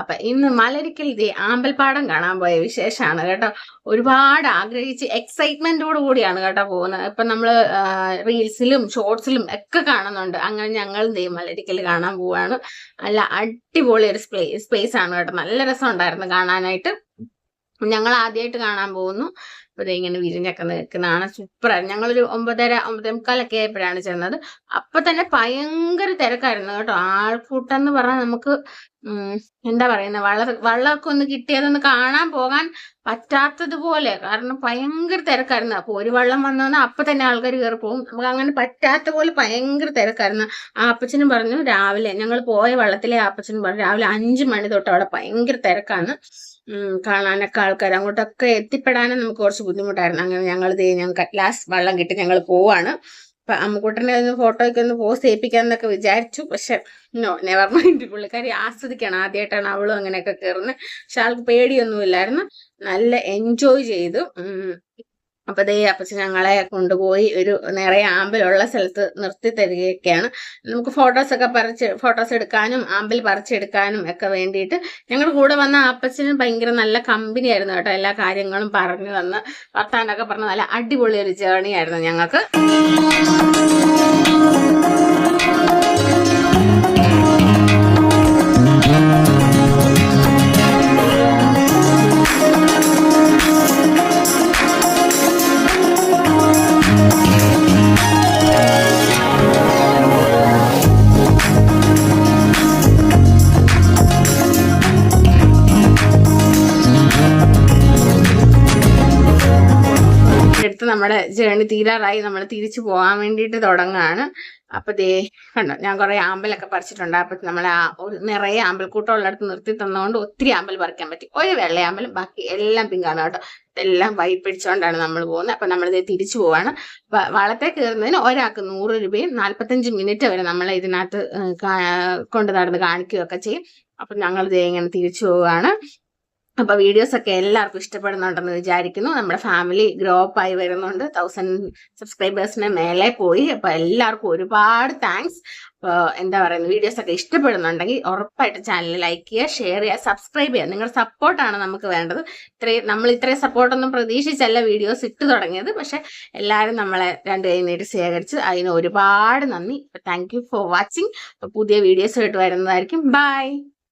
അപ്പൊ ഇന്ന് മലരിക്കൽ ദേ ആമ്പൽപ്പാടം കാണാൻ പോയ വിശേഷമാണ് കേട്ടോ. ഒരുപാട് ആഗ്രഹിച്ച് എക്സൈറ്റ്മെന്റോട് കൂടിയാണ് കേട്ടോ പോകുന്നത്. ഇപ്പൊ നമ്മൾ റീൽസിലും ഷോർട്സിലും ഒക്കെ കാണുന്നുണ്ട്. അങ്ങനെ ഞങ്ങൾ ദേ മലരിക്കൽ കാണാൻ പോവാണ്. നല്ല അടിപൊളി ഒരു സ്പേസ് ആണ് കേട്ടോ. നല്ല രസം ഉണ്ടായിരുന്നു കാണാനായിട്ട്. ഞങ്ങൾ ആദ്യമായിട്ട് കാണാൻ പോകുന്നു. അപ്പൊ ഇങ്ങനെ വിരിഞ്ഞൊക്കെ നിൽക്കുന്നതാണ്. സൂപ്പറായിരുന്നു ഞങ്ങളൊരു ഒമ്പതര ഒമ്പതേ മുക്കാലൊക്കെ ആയപ്പോഴാണ് ചെന്നത്. അപ്പൊ തന്നെ ഭയങ്കര തിരക്കായിരുന്നു കേട്ടോ. ആൾക്കൂട്ടം എന്ന് പറഞ്ഞാൽ നമുക്ക് എന്താ പറയുന്നത് വളർ വള്ളമൊക്കെ ഒന്ന് കിട്ടിയതൊന്ന് കാണാൻ പോകാൻ പറ്റാത്തതുപോലെ കാരണം ഭയങ്കര തിരക്കായിരുന്നു. അപ്പൊ ഒരു വള്ളം വന്നു അപ്പൊ തന്നെ ആൾക്കാർ കയറി പോകും നമുക്ക് അങ്ങനെ പറ്റാത്ത പോലെ ഭയങ്കര തിരക്കായിരുന്നു. ആ അപ്പച്ചനും പറഞ്ഞു രാവിലെ ഞങ്ങൾ പോയ വള്ളത്തിലെ അപ്പച്ചനും പറഞ്ഞു രാവിലെ അഞ്ചു മണി തൊട്ട് അവിടെ ഭയങ്കര തിരക്കാണ്. കാണാനൊക്കെ ആൾക്കാർ അങ്ങോട്ടൊക്കെ എത്തിപ്പെടാനും നമുക്ക് കുറച്ച് ബുദ്ധിമുട്ടായിരുന്നു. അങ്ങനെ ഞങ്ങൾ ഞങ്ങൾക്ക് ലാസ്റ്റ് വള്ളം കിട്ടി ഞങ്ങൾ പോവാണ്. അപ്പൊ അമ്മുക്കുട്ടനെ ഒന്ന് ഫോട്ടോയ്ക്ക് ഒന്ന് പോസ്റ്റ് ചെയ്യിപ്പിക്കാമെന്നൊക്കെ വിചാരിച്ചു. പക്ഷെ നോ നെവർ മൈൻഡ് പുള്ളിക്കാരി ആസ്വദിക്കണം. ആദ്യമായിട്ടാണ് അവളും അങ്ങനെയൊക്കെ കയറുന്നത് പക്ഷെ ആൾക്ക് പേടിയൊന്നുമില്ലായിരുന്നു. നല്ല എൻജോയ് ചെയ്തു. അപ്പൊ ദേ അപ്പച്ചൻ ഞങ്ങളെ കൊണ്ടുപോയി ഒരു നിറയെ ആമ്പലുള്ള സ്ഥലത്ത് നിർത്തി തരികയൊക്കെയാണ്. നമുക്ക് ഫോട്ടോസ് ഒക്കെ പറിച്ച് ഫോട്ടോസ് എടുക്കാനും ആമ്പിൽ പറിച്ചെടുക്കാനും ഒക്കെ വേണ്ടിയിട്ട് ഞങ്ങളുടെ കൂടെ വന്ന അപ്പച്ചനും ഭയങ്കര നല്ല കമ്പനി ആയിരുന്നു കേട്ടോ. എല്ലാ കാര്യങ്ങളും പറഞ്ഞു തന്ന് വർത്താനൊക്കെ പറഞ്ഞ. നല്ല അടിപൊളി ഒരു ജേണി ആയിരുന്നു ഞങ്ങൾക്ക്. നമ്മുടെ ജേണി തീരാറായി. നമ്മൾ തിരിച്ചു പോകാൻ വേണ്ടിയിട്ട് തുടങ്ങുകയാണ് അപ്പൊ ദേ കണ്ടോ ഞാൻ കുറേ ആമ്പലൊക്കെ പറിച്ചിട്ടുണ്ട്. അപ്പൊ നമ്മൾ ആ ഒരു നിറയെ ആമ്പൽക്കൂട്ടം ഉള്ളിടത്ത് നിർത്തി തന്നതുകൊണ്ട് ഒത്തിരി ആമ്പൽ പറിക്കാൻ പറ്റി. ഒരു വെള്ളയാമ്പലും ബാക്കി എല്ലാം പിങ്കാണ് കേട്ടോ. ഇതെല്ലാം വൈ പിടിച്ചുകൊണ്ടാണ് നമ്മൾ പോകുന്നത്. അപ്പൊ നമ്മളിത് തിരിച്ചു പോവാണ്. വളത്തെ കയറുന്നതിന് ഒരാൾക്ക് നൂറ് രൂപയും നാല്പത്തഞ്ച് മിനിറ്റ് വരെ നമ്മൾ ഇതിനകത്ത് കൊണ്ട് നടന്ന് കാണിക്കുകയൊക്കെ ചെയ്യും. അപ്പൊ ഞങ്ങൾ ഇതേ ഇങ്ങനെ തിരിച്ചു പോവുകയാണ് അപ്പൊ വീഡിയോസ് ഒക്കെ എല്ലാവർക്കും ഇഷ്ടപ്പെടുന്നുണ്ടെന്ന് വിചാരിക്കുന്നു. നമ്മുടെ ഫാമിലി ഗ്രോ അപ്പ് ആയി വരുന്നുണ്ട്. തൗസൻഡ് സബ്സ്ക്രൈബേഴ്സിന് മേലെ പോയി. അപ്പൊ എല്ലാവർക്കും ഒരുപാട് താങ്ക്സ് എന്താ പറയുന്നത് വീഡിയോസ് ഒക്കെ ഇഷ്ടപ്പെടുന്നുണ്ടെങ്കിൽ ഉറപ്പായിട്ട് ചാനൽ ലൈക്ക് ചെയ്യുക ഷെയർ ചെയ്യുക സബ്സ്ക്രൈബ് ചെയ്യുക. നിങ്ങളുടെ സപ്പോർട്ടാണ് നമുക്ക് വേണ്ടത്. ഇത്രയും നമ്മൾ ഇത്രയും സപ്പോർട്ടൊന്നും പ്രതീക്ഷിച്ചല്ല വീഡിയോസ് ഇട്ട് തുടങ്ങിയത്. പക്ഷെ എല്ലാവരും നമ്മളെ രണ്ട് കൈ നേരിട്ട് ശേഖരിച്ച് അതിന് ഒരുപാട് നന്ദി. താങ്ക് യു ഫോർ വാച്ചിങ് പുതിയ വീഡിയോസ് ആയിട്ട് വരുന്നതായിരിക്കും. ബൈ